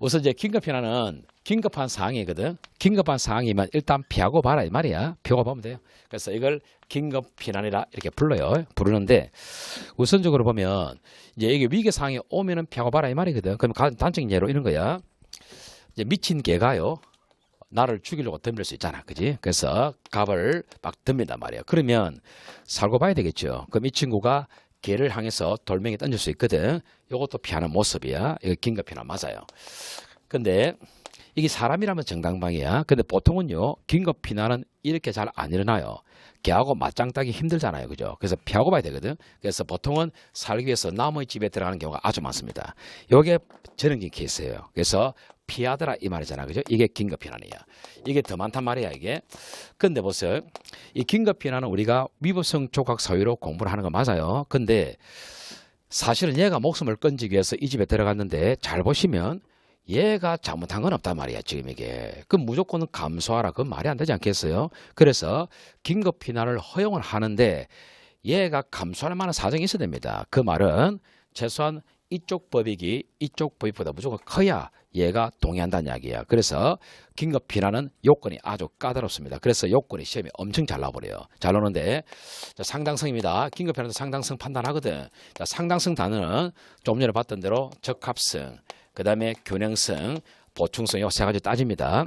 우선 이제 긴급피난은 긴급한 상황이거든. 긴급한 상황이면 일단 피하고 봐라 이 말이야. 피하고 보면 돼요. 그래서 이걸 긴급 피난이라 이렇게 불러요. 부르는데 우선적으로 보면 이제 이게 위기 상황이 오면은 피하고 봐라 이 말이거든. 그럼 가- 단적인 예로 이런 거야. 이제 미친 개가요. 나를 죽이려고 덤빌 수 있잖아. 그지? 그래서 갑을 막 덤빈단 말이야. 그러면 살고 봐야 되겠죠. 그럼 이 친구가 개를 향해서 돌멩이 던질 수 있거든. 이것도 피하는 모습이야. 이거 긴급피난 맞아요. 근데 이게 사람이라면 정당방이야. 근데 보통은요, 긴급 피난은 이렇게 잘 안 일어나요. 개하고 맞짱 따기 힘들잖아요. 그죠? 그래서 피하고 봐야 되거든. 그래서 보통은 살기 위해서 남의 집에 들어가는 경우가 아주 많습니다. 요게 전형적인 케이스예요. 그래서 피하더라 이 말이잖아. 그죠? 이게 긴급 피난이야. 이게 더 많단 말이야, 이게. 근데 보세요. 이 긴급 피난은 우리가 위법성 조각 사유로 공부를 하는 거 맞아요. 근데 사실은 얘가 목숨을 건지기 위해서 이 집에 들어갔는데 잘 보시면 얘가 잘못한 건 없단 말이야 지금 이게. 그 무조건 감수하라. 그 말이 안 되지 않겠어요? 그래서 긴급 피난을 허용을 하는데 얘가 감수할 만한 사정이 있어야 됩니다. 그 말은 최소한 이쪽 법익이 이쪽 법익보다 무조건 커야 얘가 동의한다는 이야기야. 그래서 긴급 피난은 요건이 아주 까다롭습니다. 그래서 요건이 시험에 엄청 잘 나와버려요. 잘 나오는데 자, 상당성입니다. 긴급 피난도 상당성 판단하거든. 자, 상당성 단어는 좀 전에 봤던 대로 적합성 그 다음에 균형성, 보충성 이세 가지 따집니다.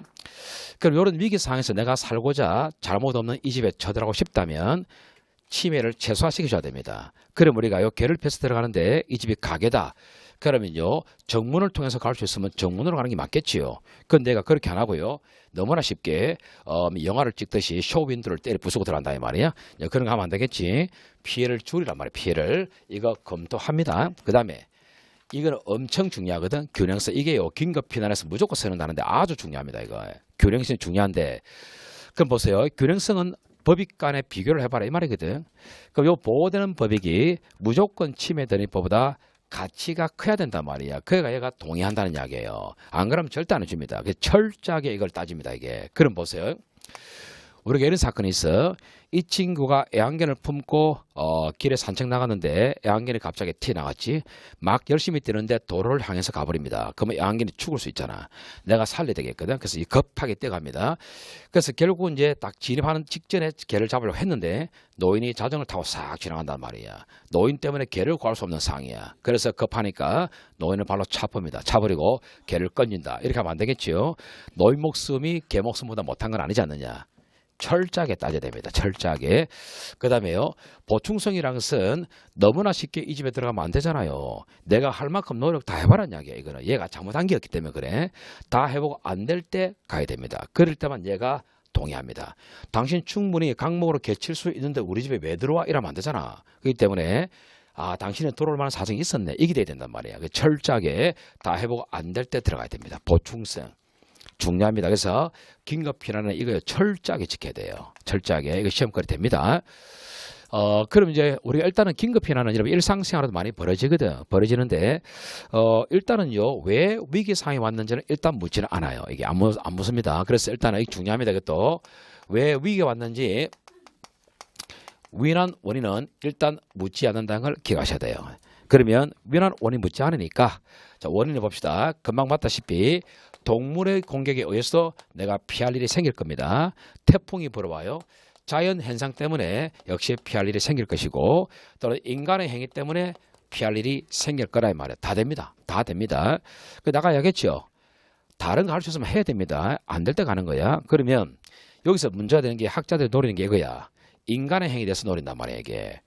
그럼 이런 위기 상황에서 내가 살고자 잘못 없는 이 집에 쳐들어가고 싶다면 침해를 최소화시켜줘야 됩니다. 그럼 우리가 요 개를 펴서 들어가는데 이 집이 가게다. 그러면요 정문을 통해서 갈 수 있으면 정문으로 가는 게 맞겠지요. 그건 내가 그렇게 안 하고요. 너무나 쉽게 어, 영화를 찍듯이 쇼윈도를 때려 부수고 들어간다 이 말이야. 야, 그런 거 하면 안 되겠지. 피해를 줄이란 말이야. 피해를 이거 검토합니다. 그 다음에 이거는 엄청 중요하거든. 균형성. 이게요. 긴급 피난에서 무조건 쓰는다는데 아주 중요합니다. 이거. 균형성이 중요한데. 그럼 보세요. 균형성은 법익 간의 비교를 해봐라. 이 말이거든. 그럼 요 보호되는 법익이 무조건 침해되는 법보다 가치가 커야 된단 말이야. 그래가 얘가 동의한다는 이야기예요. 안 그러면 절대 안 해줍니다. 철저하게 이걸 따집니다. 이게. 그럼 보세요. 우리가 이런 사건이 있어. 이 친구가 애완견을 품고 어, 길에 산책 나갔는데 애완견이 갑자기 튀어나갔지. 막 열심히 뛰는데 도로를 향해서 가버립니다. 그러면 애완견이 죽을 수 있잖아. 내가 살려야 되겠거든. 그래서 이 급하게 뛰어갑니다. 그래서 결국 이제 딱 진입하는 직전에 개를 잡으려고 했는데 노인이 자전거를 타고 싹 지나간단 말이야. 노인 때문에 개를 구할 수 없는 상황이야. 그래서 급하니까 노인을 발로 차버립니다. 차버리고 개를 건진다. 이렇게 하면 안 되겠지요. 노인 목숨이 개 목숨보다 못한 건 아니지 않느냐. 철저하게 따져야 됩니다. 철저하게. 그 다음에요. 보충성이라는 것은 너무나 쉽게 이 집에 들어가면 안 되잖아요. 내가 할 만큼 노력 다 해봐란 이야기야. 이거는 얘가 잘못한 게 없기 때문에 그래. 다 해보고 안 될 때 가야 됩니다. 그럴 때만 얘가 동의합니다. 당신 충분히 강목으로 개칠 수 있는데 우리 집에 왜 들어와? 이러면 안 되잖아. 그렇기 때문에 아, 당신은 들어올 만한 사정이 있었네. 이게 돼야 된단 말이야. 그 철저하게 다 해보고 안 될 때 들어가야 됩니다. 보충성. 중요합니다. 그래서 긴급 피난은 이거 철저하게 지켜야 돼요. 철저하게 이거 시험거리 됩니다. 어 그럼 이제 우리가 일단은 긴급 피난은 여러분 일상생활에도 많이 벌어지거든. 벌어지는데 어 일단은요 왜 위기 상황이 왔는지는 일단 묻지는 않아요. 이게 안, 묻, 안 묻습니다. 그래서 일단은 이게 중요합니다. 이것도 왜 위기가 왔는지 위난 원인은 일단 묻지 않는다는 걸 기억하셔야 돼요. 그러면 위난 원인 묻지 않으니까 자 원인을 봅시다. 금방 봤다시피 동물의 공격에 의해서 내가 피할 일이 생길 겁니다. 태풍이 불어와요. 자연 현상 때문에 역시 피할 일이 생길 것이고 또는 인간의 행위 때문에 피할 일이 생길 거라 이 말이에요. 다 됩니다. 다 됩니다. 그 나가야겠죠. 다른 거 할 수 있으면 해야 됩니다. 안 될 때 가는 거야. 그러면 여기서 문제가 되는 게 학자들이 노리는 게 이거야. 인간의 행위에 대해서 노린단 말이야 이게.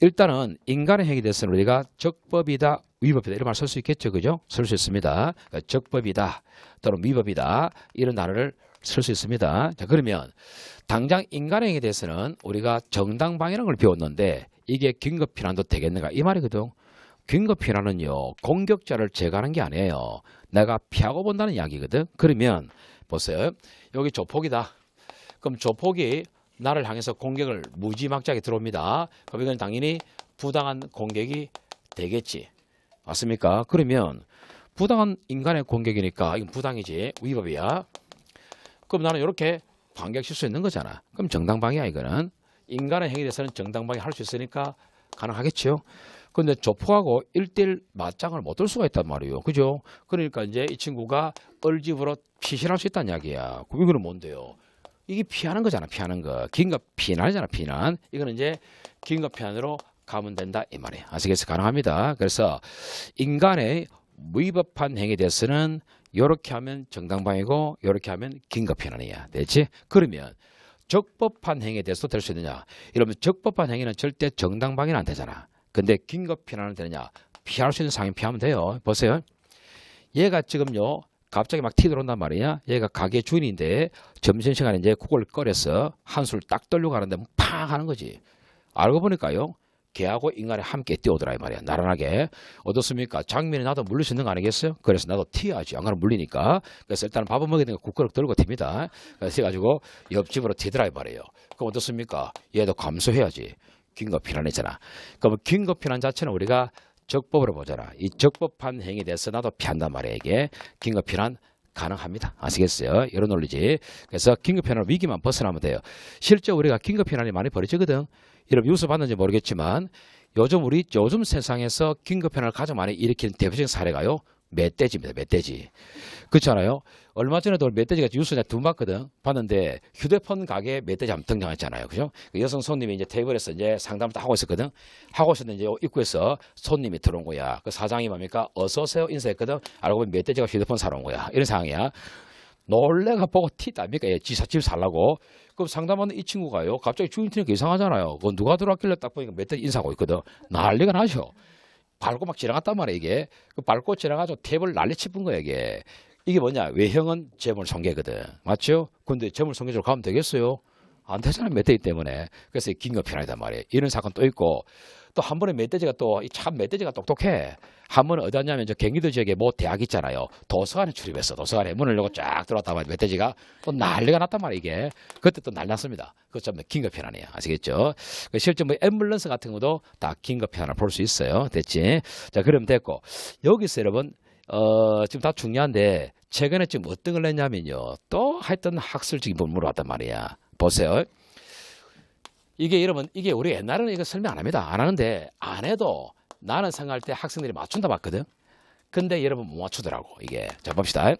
일단은 인간의 행위에 대해서는 우리가 적법이다, 위법이다 이런 말 쓸 수 있겠죠, 그죠? 쓸 수 있습니다. 그러니까 적법이다 또는 위법이다 이런 단어를 쓸 수 있습니다. 자 그러면 당장 인간의 행위에 대해서는 우리가 정당방위라는 걸 배웠는데 이게 긴급 피난도 되겠는가 이 말이거든. 긴급 피난은요 공격자를 제거하는 게 아니에요. 내가 피하고 본다는 이야기거든. 그러면 보세요. 여기 조폭이다. 그럼 조폭이 나를 향해서 공격을 무지막지하게 들어옵니다. 그럼 이건 당연히 부당한 공격이 되겠지. 맞습니까? 그러면 부당한 인간의 공격이니까 이건 부당이지. 위법이야. 그럼 나는 이렇게 반격칠 수 있는 거잖아. 그럼 정당방위야 이거는. 인간의 행위에 대해서는 정당방위 할 수 있으니까 가능하겠죠. 근데 조폭하고 일대일 맞짱을 못 들 수가 있단 말이에요. 그죠? 그러니까 이제 이 친구가 얼집으로 피신할 수 있다는 이야기야. 그럼 이거는 뭔데요? 이게 피하는 거잖아, 피하는 거. 긴급 피난이잖아, 피난. 이거는 이제 긴급 피난으로 가면 된다, 이 말이에요. 아시겠어요? 가능합니다. 그래서 인간의 위법한 행위에 대해서는 요렇게 하면 정당방위고 요렇게 하면 긴급 피난이야. 됐지? 그러면 적법한 행위에 대해서도 될수 있느냐? 이러면 적법한 행위는 절대 정당방위는 안 되잖아. 근데 긴급 피난은 되느냐? 피할 수 있는 상황 피하면 돼요. 보세요. 얘가 지금요. 갑자기 막 튀들어온단 말이야. 얘가 가게 주인인데 점심시간에 이제 국을 끓여서 한술 딱 떨려고 하는데 팡 하는 거지. 알고 보니까요. 개하고 인간이 함께 뛰어오더라 이 말이야. 나란하게. 어떻습니까? 장면에 나도 물릴 수 있는 거 아니겠어요? 그래서 나도 튀어야지. 안 그러면 물리니까. 그래서 일단 밥은 먹여야 되니까 국그릇 들고 튑니다. 그래서 해가지고 옆집으로 튀더라 이 말이에요. 그럼 어떻습니까? 얘도 감수해야지. 긴급 피난이잖아. 그럼 긴급 피난 자체는 우리가 적법으로 보잖아. 이 적법한 행위에 대해서 나도 피한단 말이야 이게 긴급 피난 가능합니다. 아시겠어요? 이런 논리지. 그래서 긴급 피난 위기만 벗어나면 돼요. 실제 우리가 긴급 피난이 많이 벌어지거든. 여러분 뉴스 봤는지 모르겠지만 요즘 우리 요즘 세상에서 긴급 피난을 가장 많이 일으키는 대표적인 사례가요. 멧돼지입니다. 멧돼지. 그렇잖아요. 얼마 전에도 멧돼지가 뉴스에 두번 봤거든. 봤는데 휴대폰 가게에 멧돼지 한번 등장했잖아요. 그죠? 그 여성 손님이 이제 테이블에서 이제 상담을 딱 하고 있었거든. 하고 있었는데 이제 입구에서 손님이 들어온 거야. 그 사장이 뭡니까? 어서 오세요 인사했거든. 알고 보면 멧돼지가 휴대폰 사러 온 거야. 이런 상황이야. 놀래가 보고 티답니까? 예, 지사 집 살라고. 그럼 상담하는 이 친구가요. 갑자기 주인 트니까 이상하잖아요. 그건 누가 들어왔길래 딱 보니까 멧돼지 인사하고 있거든. 난리가 나죠. 밟고 막 지나갔단 말이야 이게. 그 밟고 지나가서 탭을 난리 치픈 거야 이게. 이게 뭐냐 외형은 재물 손괴거든. 맞죠? 근데 재물 손괴적으로 가면 되겠어요? 안 되잖아 멧돼지 때문에. 그래서 긴급 피난이단 말이에요. 이런 사건 또 있고 또 한 번에 멧돼지가 또 참 멧돼지가 똑똑해. 한 번은 어디 왔냐면 저 경기도 지역에 뭐 대학 있잖아요. 도서관에 출입했어. 도서관에 문을 열고 쫙 들어왔다 말 멧돼지가 또 난리가 났단 말이야 이게. 그때 또 난리 났습니다. 그것 좀 긴급 피난이에요. 아시겠죠? 그 실제 뭐 앰뷸런스 같은 것도 다 긴급 피난을 볼 수 있어요. 됐지? 자 그럼 됐고 여기서 여러분 어, 지금 다 중요한데 최근에 지금 어떤 걸 냈냐면요. 또 하여튼 학술적인 부분으로 왔단 말이야. 보세요. 이게 여러분 이게 우리 옛날에는 이거 설명 안 합니다. 안 하는데 안 해도 나는 생각할 때 학생들이 맞춘다 봤거든. 근데 여러분 못 맞추더라고 이게. 자 봅시다.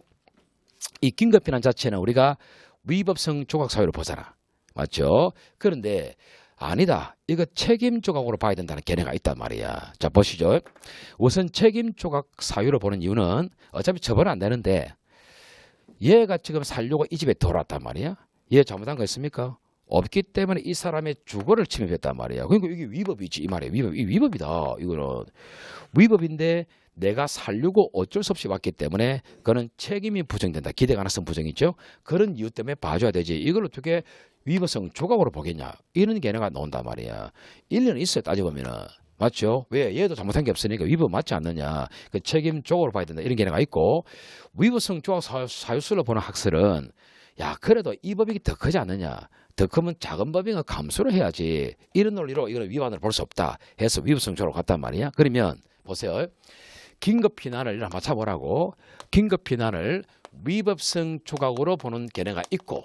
이 긴급 피난 자체는 우리가 위법성 조각 사유로 보잖아. 맞죠? 그런데 아니다. 이거 책임 조각으로 봐야 된다는 견해가 있단 말이야. 자 보시죠. 우선 책임 조각 사유로 보는 이유는 어차피 처벌은 안 되는데 얘가 지금 살려고 이 집에 들어왔단 말이야. 얘 잘못한 거 있습니까? 없기 때문에 이 사람의 주거를 침입했단 말이야. 그러니까 이게 위법이지 이 말이야. 위법, 이 위법이다. 이거는 위법인데 내가 살려고 어쩔 수 없이 왔기 때문에 그는 책임이 부정된다. 기대 가능성 부정이죠. 그런 이유 때문에 봐줘야 되지. 이걸 어떻게 위법성 조각으로 보겠냐. 이런 견해가 나온단 말이야. 일리는 있어요. 따져보면은. 맞죠? 왜? 얘도 잘못한 게 없으니까 위법 맞지 않느냐. 그 책임 조각으로 봐야 된다. 이런 견해가 있고 위법성 조각 사유, 사유수로 보는 학설은 야 그래도 이 법이 더 크지 않느냐. 더 크면 작은 법인가 감수를 해야지. 이런 논리로 이거는 위반을 볼 수 없다. 해서 위법성 조각으로 갔단 말이야. 그러면 보세요. 긴급 피난을 맞춰보라고. 긴급 피난을 위법성 조각으로 보는 견해가 있고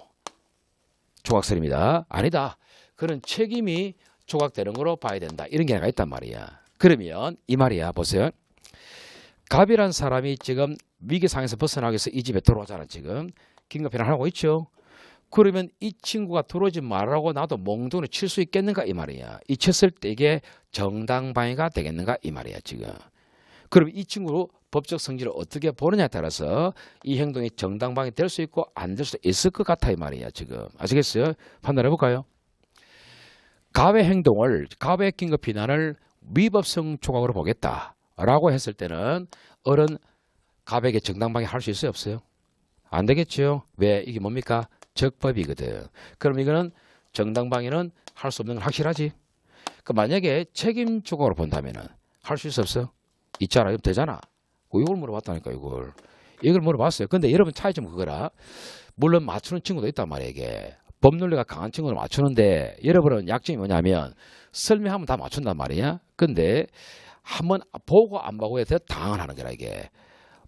조각설입니다. 아니다. 그런 책임이 조각되는 거로 봐야 된다. 이런 견해가 있단 말이야. 그러면 이 말이야. 보세요. 갑이란 사람이 지금 위기 상에서 벗어나기 위해서 이 집에 들어오잖아. 지금 긴급 피난하고 있죠. 그러면 이 친구가 들어오지 말라고 나도 몽둥이를 칠 수 있겠는가 이 말이야. 이 쳤을 때 이게 정당방위가 되겠는가 이 말이야 지금. 그럼 이 친구로 법적 성질을 어떻게 보느냐에 따라서 이 행동이 정당방위 될 수 있고 안 될 수 있을 것 같아 이 말이야 지금. 아시겠어요? 판단해 볼까요? 가외 행동을 가외 긴급 비난을 위법성 조각으로 보겠다라고 했을 때는 어른 가백에 정당방위 할 수 있어요 없어요? 안 되겠죠. 왜 이게 뭡니까? 적법이거든. 그럼 이거는 정당방위는 할 수 없는 건 확실하지. 그 만약에 책임 조각으로 본다면은 할 수 있어 없어? 있잖아. 이거 되잖아. 그 이걸 물어봤다니까 이걸. 이걸 물어봤어요. 근데 여러분 차이점 그거라. 물론 맞추는 친구도 있단 말이야 이게. 법논리가 강한 친구는 맞추는데 여러분은 약점이 뭐냐면 설명하면 다 맞춘단 말이야. 근데 한번 보고 안 보고에 대해 당황하는 거라 이게.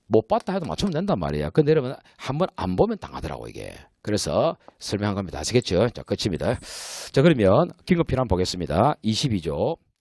못 봤다 해도 맞추면 된단 말이야. 근데 여러분 한번 안 보면 당하더라고 이게. 그래서 설명한 겁니다. 아시겠죠? 자 끝입니다. 자 그러면 긴급 필요한 보겠습니다. 22조